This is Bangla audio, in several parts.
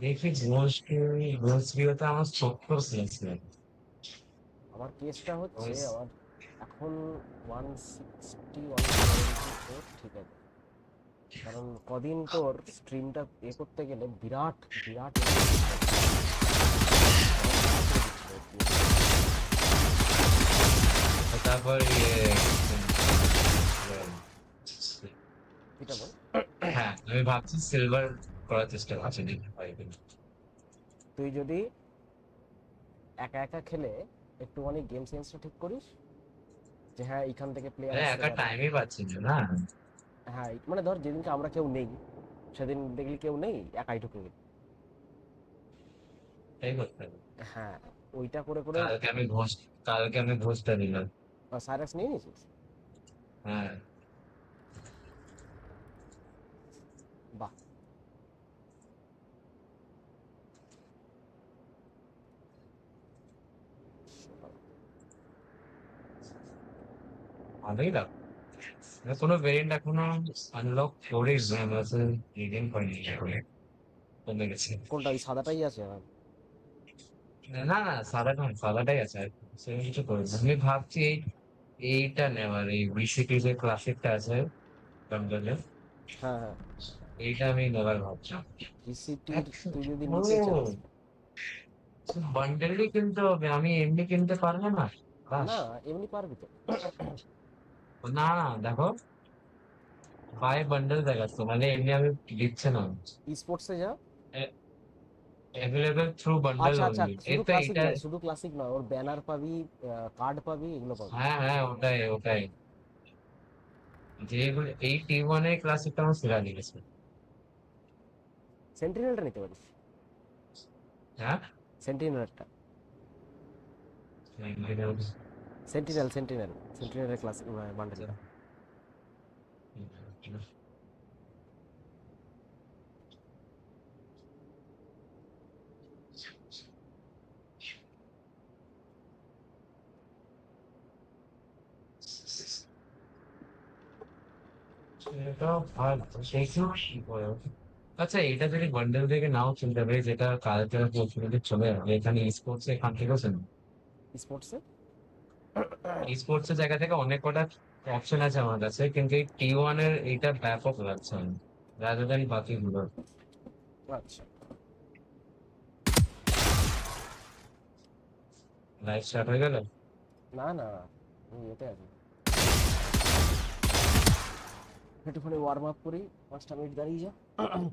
দেখি ঘোষকে ঘোষবিওতে আমার সত্তর পেয়েছে আমার কেসটা হচ্ছে আমার এখন ওয়ান সিক্সটি ঠিক আছে কারণ কদিন তোর স্ট্রিমটা এ করতে গেলে বিরাট বিরাট তারপর ইয়ে হ্যাঁ আমি ভাবছি সিলভার করার চেষ্টা করছি তুই যদি একা একা খেলে একটুখানি গেম সেন্সটা ঠিক করিস যে হ্যাঁ এখান থেকে প্লেয়ার একা টাইমই পাচ্ছি না হ্যাঁ মানে ধর যেদিনকে আমরা কেউ নেই সেদিন দেখলি কেউ নেই একাই ঢুকে গেলি। হ্যাঁ ওইটা করে করে কালকে আমি ঘোষ কালকে আমি ঘোষটা দিলাম সাইরাক্স নিয়ে নিয়েছিস? হ্যাঁ। ভালোই লাগ কোনো ভেরিয়েন্ট এখনও আনলক রিডিং করিনি এখনও কমে গেছে। কোনটা ওই সাদাটাই আছে না না সাদা সাদাটাই আছে। আর সেরকম কিছু আমি ভাবছি এই এইটা নেওয়ার এই বিসিটি যে ক্লাসিকটা আছে হ্যাঁ হ্যাঁ। এইটা আমি ভাবছিলাম। একশো- তুই যদি ও, নিতে চাস। বান্ডেলই কিনতে হবে। আমি এমনি কিনতে পারব না? না এমনি পারবি তো। না না দেখো বাই বান্ডেল দেখাচ্ছে মানে এমনি আমি দিচ্ছে না ই স্পোর্টসে যা অ্যাভেলেবল থ্রু বান্ডেল আচ্ছা আচ্ছা অনলি শুধু এটা ক্লাসিক এটা নয় শুধু ক্লাসিক নয় ওর ব্যানার পাবি কার্ড পাবি এগুলো পাবি হ্যাঁ হ্যাঁ ওটাই ওটাই যেগুলো এই টি ওয়ানের ক্লাসিকটা আমার সেরা লেগেছে সেন্টিনেলটা নিতে পারিস হ্যাঁ সেন্টিনেলটা সেন্টিনেল সেন্টিনেল সেন্টিনেলের ক্লাসিক বান্ডেলটা এটা ভালো সেইগুলো কি বলে। আচ্ছা এটা যদি বান্ডেল থেকে নাও কিনতে পারি যেটা কালকে পরশুদিন চলে এখানে স্পোর্টস এখান থেকেও কিনবো স্পোর্টসে স্পোর্টস এর জায়গা থেকে অনেক কটা অপশন আছে আমার কাছে কিন্তু এই টি ওয়ানের এইটা ব্যাপক লাগছে রাদার দ্যান বাকিগুলো। আচ্ছা। লাইভ স্টার্ট হয়ে গেল? না না এতে আছি। একটুখানি ওয়ার্ম আপ করি পাঁচটা মিনিট দাঁড়িয়ে যা ওয়ার্ম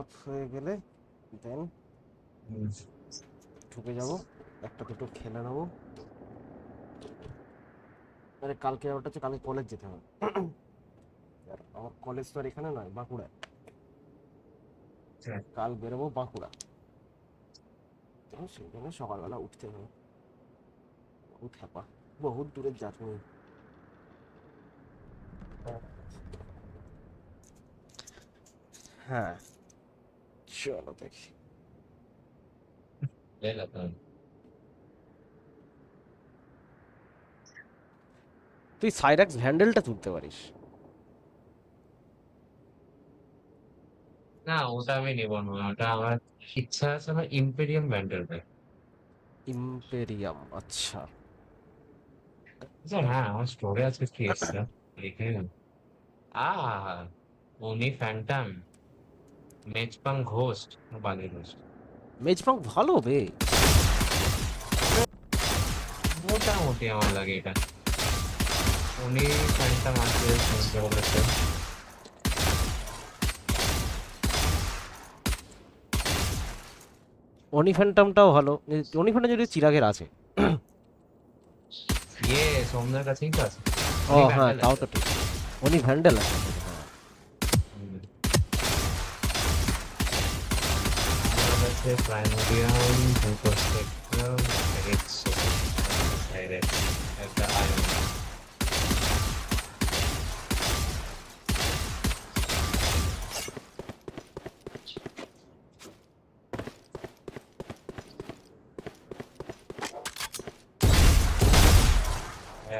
আপ হয়ে গেলে দেন ঢুকে যাব। একটা দুটো খেলে নেব। আরে কালকে ব্যাপারটা হচ্ছে কালকে কলেজ যেতে হবে। আর আমার কলেজ তো আর এখানে নয় বাঁকুড়ায়। হ্যাঁ। কাল বেরোবো বাঁকুড়া। সেই জন্য সকালবেলা উঠতে হবে। বহুত হ্যাপা বহুত দূরের জার্নি হ্যাঁ। চলো দেখি লেলা তো। তুই সাইরাক্স ভ্যান্ডেলটা তুলতে পারিস। না ওটা আমি নেব না। ওটা আমার ইচ্ছা আছে আমার ইম্পেরিয়াম ইম্পেরিয়াম আচ্ছা। আচ্ছা হ্যাঁ আমার স্টোরে আছে কি এক্সট্রা দেখে আ উনি ফ্যান্টাম মেজপাং ঘোস্ট বালি ঘোস্ট। মেজপাং ভালো বে। মোটামুটি আমার লাগে এটা। উনি আছে শুনতে বলেছে অনি ফ্যান্টামটাও ভালো। অনি ফ্যান্টাম যদি চিরাগের আছে। ইয়ে সোমনার কাছেই তো আছে। ও হ্যাঁ তাও তো ঠিক। অনি ভ্যান্ডেল আছে। প্রাইমোরিয়াম একটা আয়ন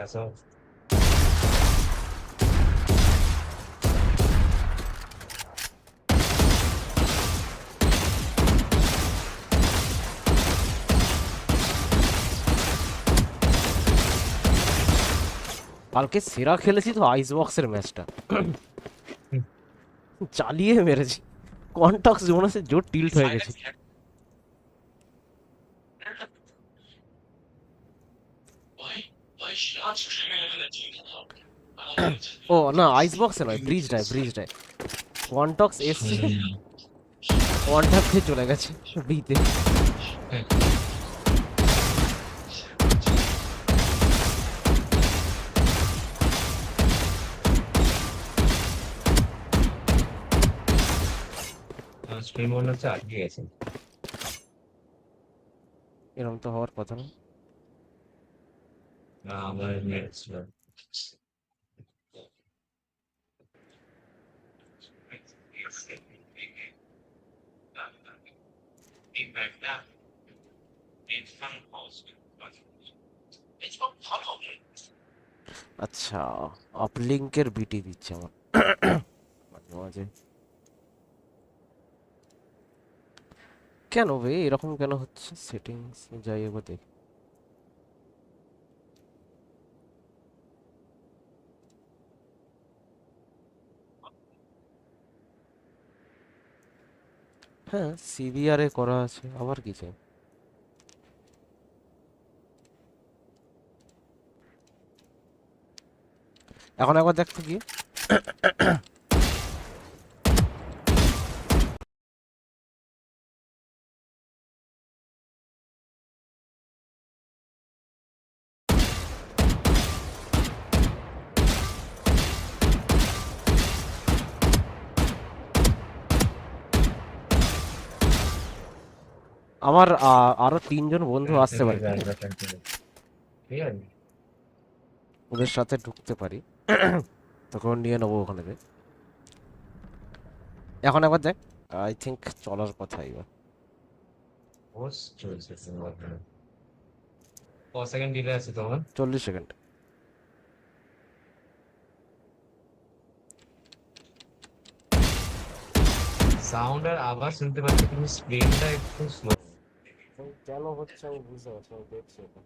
ass off. কালকে সেরা খেলেছি তো আইস বক্সের ম্যাচটা চালিয়ে মেরেছি কন্ট্যাক্ট জীবনে সে জোর টিল্ট হয়ে গেছে ও না আইস বক্সে নয় ব্রিজটায় ব্রিজটায় কন্টক্স এসছে ওয়ান ট্যাপ খেয়ে চলে গেছে বিতে এরকম তো হওয়ার কথা না। ছিল আচ্ছা আপলিঙ্কের বিটি দিচ্ছে আমার। মাঝে মাঝে। কেন বে? এরকম কেন হচ্ছে? সেটিংস যাই এবার দেখি। হ্যাঁ। সিভিআর এ করা আছে আবার কি চাই? এখন একবার দেখতে কি আমার আরও তিনজন বন্ধু আসতে পারে। ঠিক আছে। ওদের সাথে ঢুকতে পারি। তখন নিয়ে নেব ওখানে এখন একবার দেখ আই থিঙ্ক চলার কথা এবার। সেকেন্ড ডিলে আছে তোমার চল্লিশ সেকেন্ড সাউন্ড আর আবার শুনতে পাচ্ছি কিন্তু স্ক্রিনটা একটু স্লো কেন হচ্ছে আমি বুঝতে পারছি আমি দেখছি এটা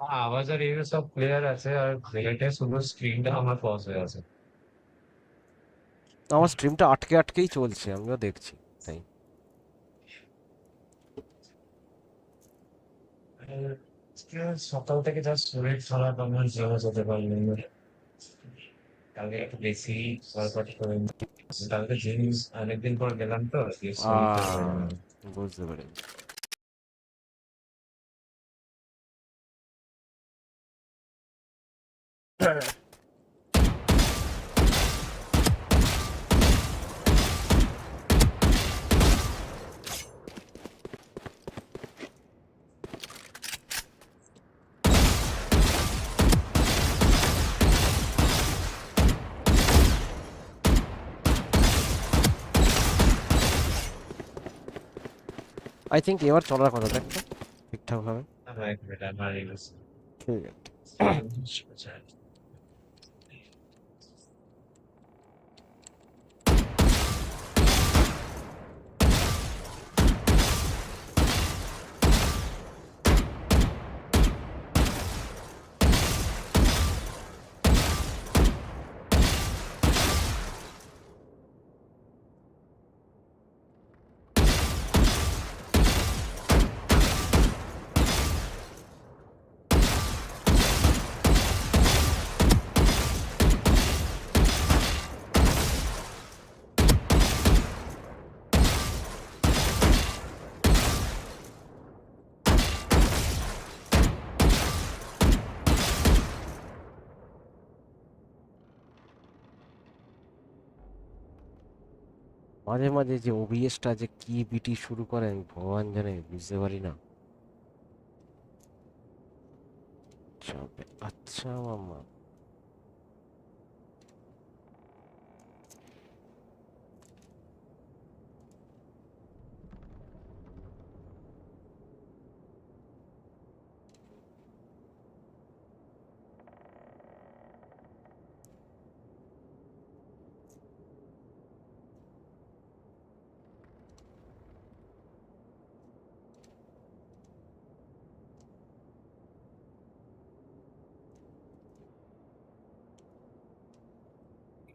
আওয়াজ আর এগুলো সব ক্লিয়ার আছে আর রিলেটে শুধু স্ক্রিনটা আমার পজ হয়ে আছে। আমার স্ট্রিমটা আটকে আটকেই চলছে আমিও দেখছি তাই। সকাল থেকে যা শরীর খারাপ আমার যাওয়া যেতে পারলাম না। কালকে একটু বেশি ওয়ার্কআউট করে কালকে জিম অনেকদিন পর গেলাম তো বুঝতে পেরেছি। আই থিঙ্ক এবার চলার কথা দেখ তো, ঠিকঠাক ভাবে আমার এক মিনিট আমার এগুলো ঠিক আছে মাঝে মাঝে যে ওবিএসটা যে কি বিটি শুরু করে আমি ভগবান জানে, বুঝতে পারি না। আচ্ছা মামা।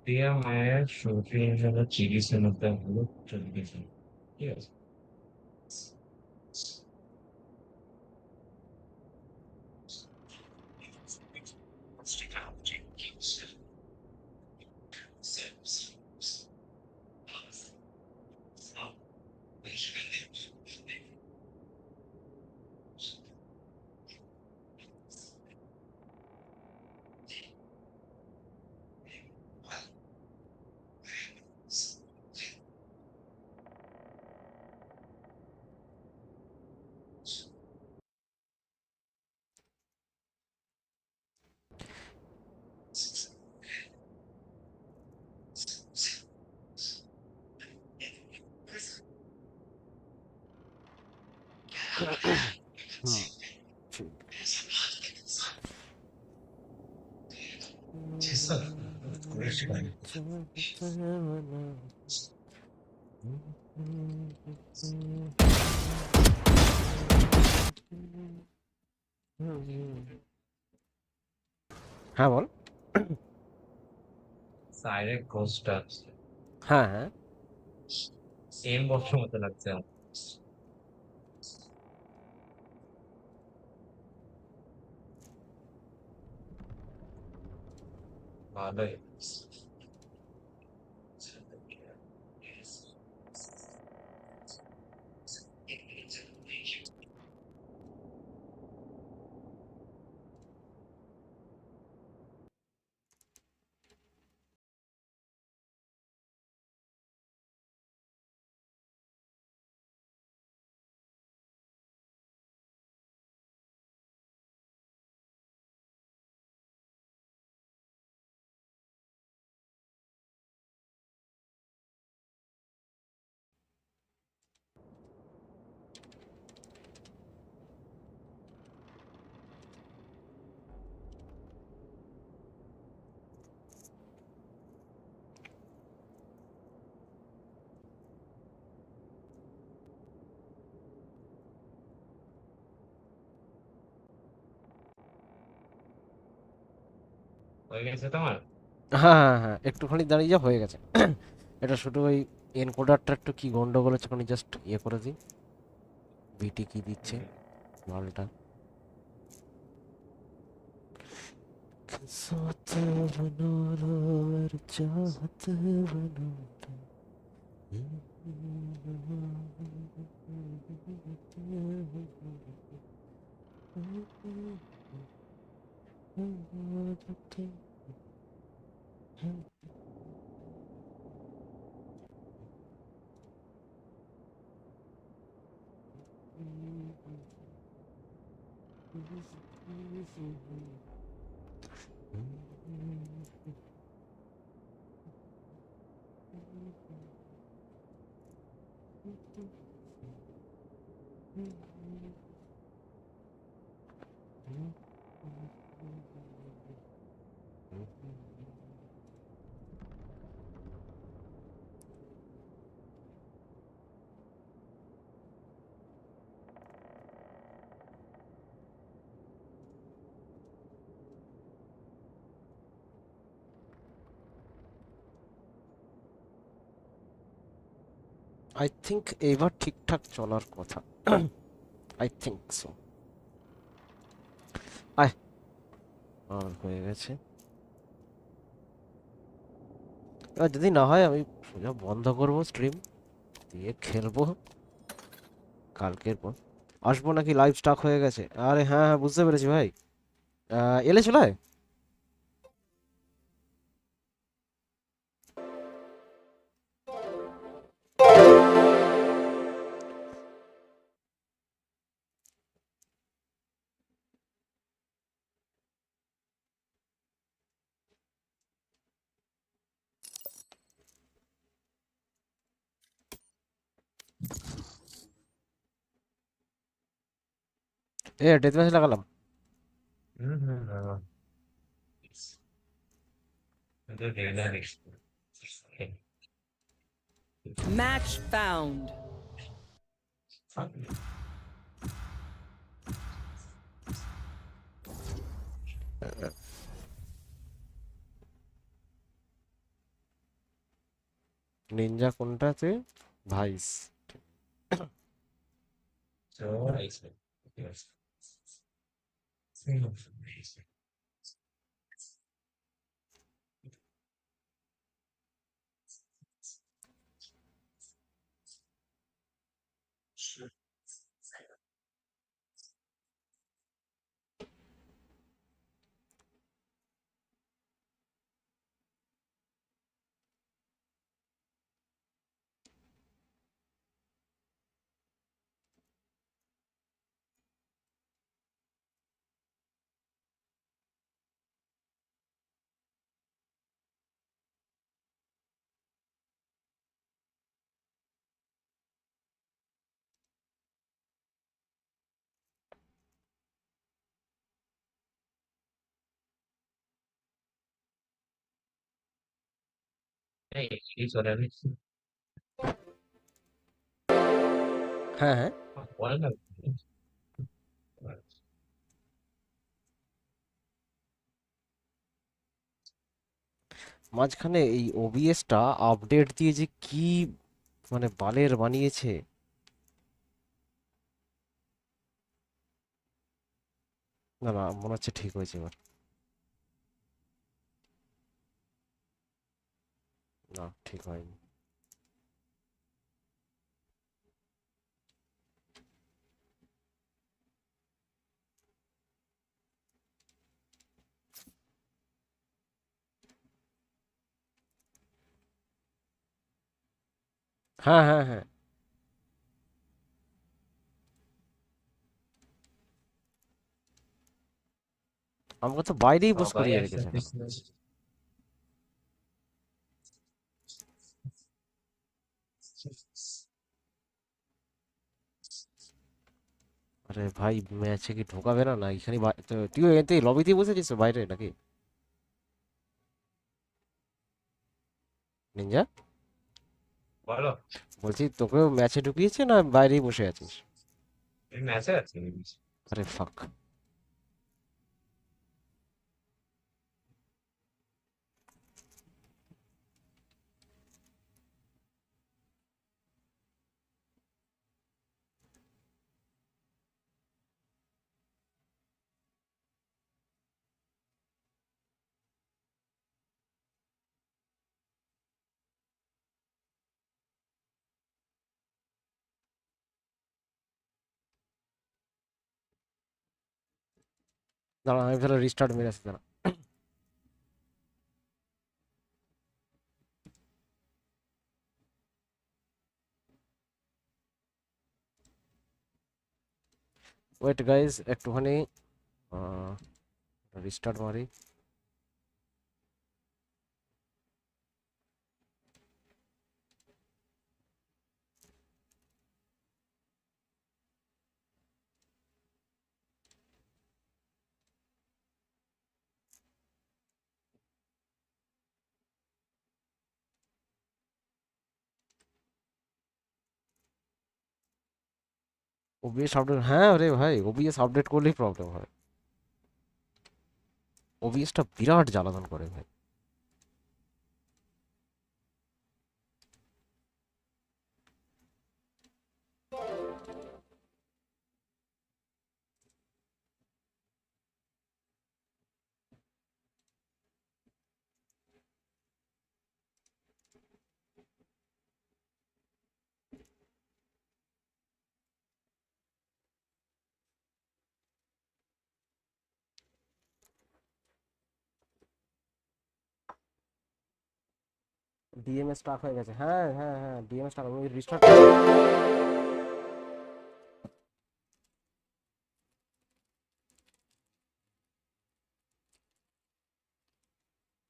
दिया हुआ है चीनी से मतलब हम लोग चल के चलो ठीक है হ্যাঁ বল। সাইডে কোস্টটা আছে হ্যাঁ হ্যাঁ। সেম বছর মতো লাগছে আমার। ভালোই হয়ে গেছে তোমার হ্যাঁ হ্যাঁ হ্যাঁ একটুখানি দাঁড়িয়ে যা হয়ে গেছে এটা শুধু ওই এনকোডারটা একটু কি গন্ডগোল হচ্ছে ওখানে জাস্ট ইয়ে করে দিই বিটি কি দিচ্ছে মালটা किस्मत बना लो और चाहत बना Mm-hmm. আই থিঙ্ক এবার ঠিকঠাক চলার কথা। আই থিঙ্ক সো আয় আর হয়ে গেছে। যদি না হয় আমি সোজা বন্ধ করব স্ট্রিম দিয়ে খেলব। কালকের পর। আসব নাকি লাইভ স্টাক হয়ে গেছে? আরে হ্যাঁ হ্যাঁ বুঝতে পেরেছি ভাই। এলে চলে? এ ডেথ ম্যাচ লাগালাম। found. নিনজা কোনটাতে ভাইস So I Thing of amazing. হ্যাঁ হ্যাঁ। মাঝখানে এই ওবিএসটা আপডেট দিয়ে যে কি মানে বালের বানিয়েছে। না না মনে হচ্ছে ঠিক হয়েছে এবার। না ঠিক হয়নি হ্যাঁ হ্যাঁ হ্যাঁ আমাকে তো বাইরেই বস করিয়ে রেখেছে এখন। আরে ভাই ম্যাচে কি ঢোকাবে না? না এখানে তুই এখান থেকে লবিতেই বসেছিস বাইরে নাকি? নিঞ্জা বলো। বলছি তোকেও ম্যাচে ঢুকিয়েছে না বাইরেই বসে আছিস? ম্যাচে আছি আরে ফাক দাঁড়া আমি তাহলে রিস্টার্ট মেরে আসি দাঁড়া ওয়েট গাইজ একটুখানি রিস্টার্ট মারি। ওবিএস আপডেট হ্যাঁ রে ভাই ওবিএস আপডেট করলেই প্রবলেম হয়। ওবিএসটা বিরাট জ্বালাতন করে ভাই। ডিএমএস স্টাক হয়ে গেছে। হ্যাঁ হ্যাঁ হ্যাঁ ডিএমএস স্টাক আমি রিস্টার্ট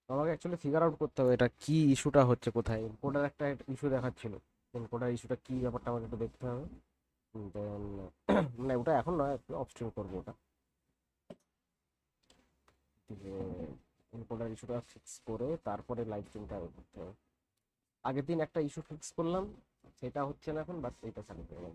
আমাকে অ্যাকচুয়ালি ফিগার আউট করতে হবে এটা কি ইস্যুটা হচ্ছে কোথায়। এনকোডার একটা ইস্যু দেখাচ্ছিল। এনকোডার ইস্যুটা কি ব্যাপারটা আমাকে একটু দেখতে হবে। দেন মানে ওটা এখন নয় অফ স্ট্রিম করব ওটা। দিয়ে এনকোডার ইস্যুটা ফিক্স করে তারপরে লাইভ স্ট্রিমটা করতে হবে। আগের দিন একটা ইস্যু ফিক্স করলাম সেটা হচ্ছে না এখন বাট এটা চালু করে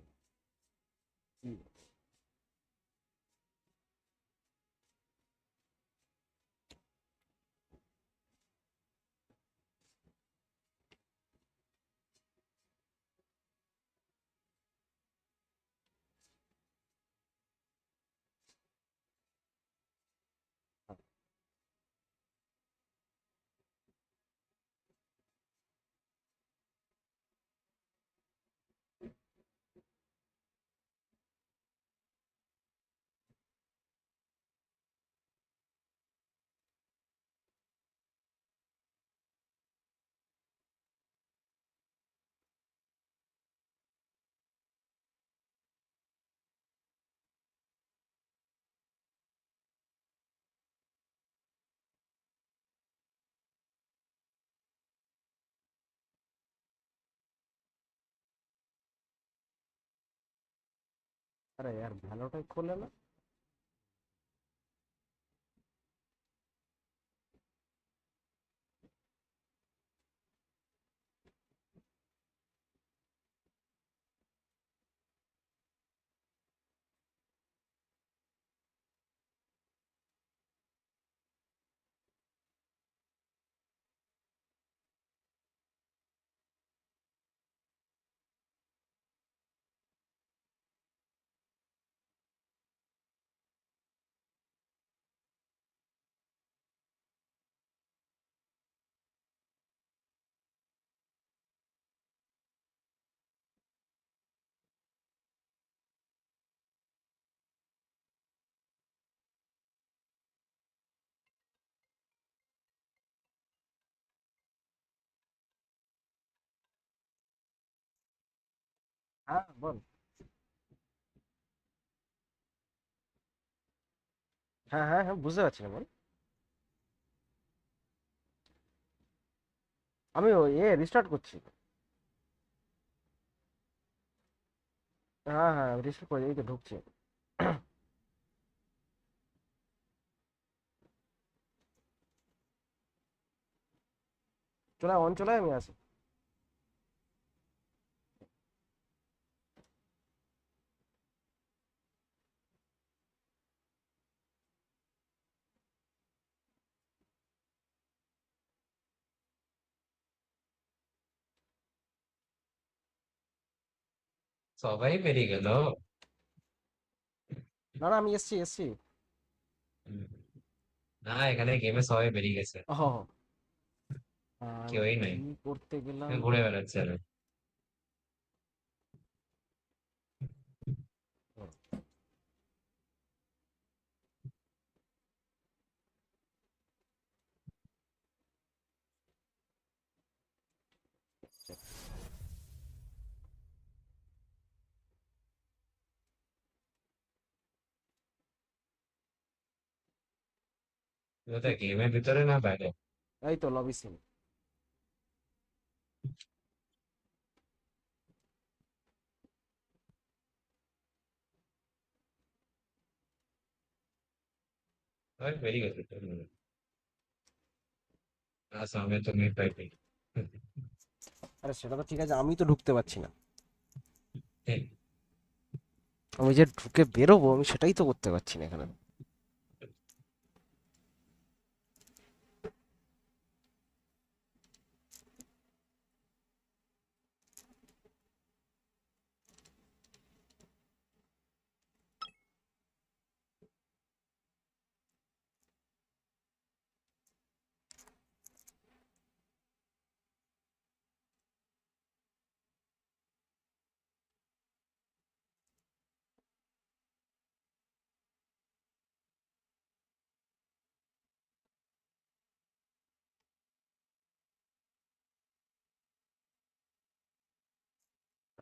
আরে यार ভালোটাই খোলে না হ্যাঁ বল। হ্যাঁ হ্যাঁ হ্যাঁ বুঝতে পারছি না, বল। আমি ওই এ রিস্টার্ট করছি। হ্যাঁ হ্যাঁ রিস্টার্ট করে এই তো ঢুকছি। চলে অন চলে আমি আসি। সবাই বেরিয়ে গেল। না না আমি এসছি এসছি। না এখানে গেমে সবাই বেরিয়ে গেছে। ও কেউই নাই। করতে গেলাম? ঘুরে বেড়াচ্ছে কোথায় গেমের ভিতরে না বাইরে এই তো লবি সিন তো। হুম। না সামনে তো মিড পাইপে আরে সেটা তো ঠিক আছে আমি তো ঢুকতে পারছি না আমি যে ঢুকে বেরোবো আমি সেটাই তো করতে পারছি না এখানে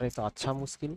এ তো আচ্ছা মুশকিল।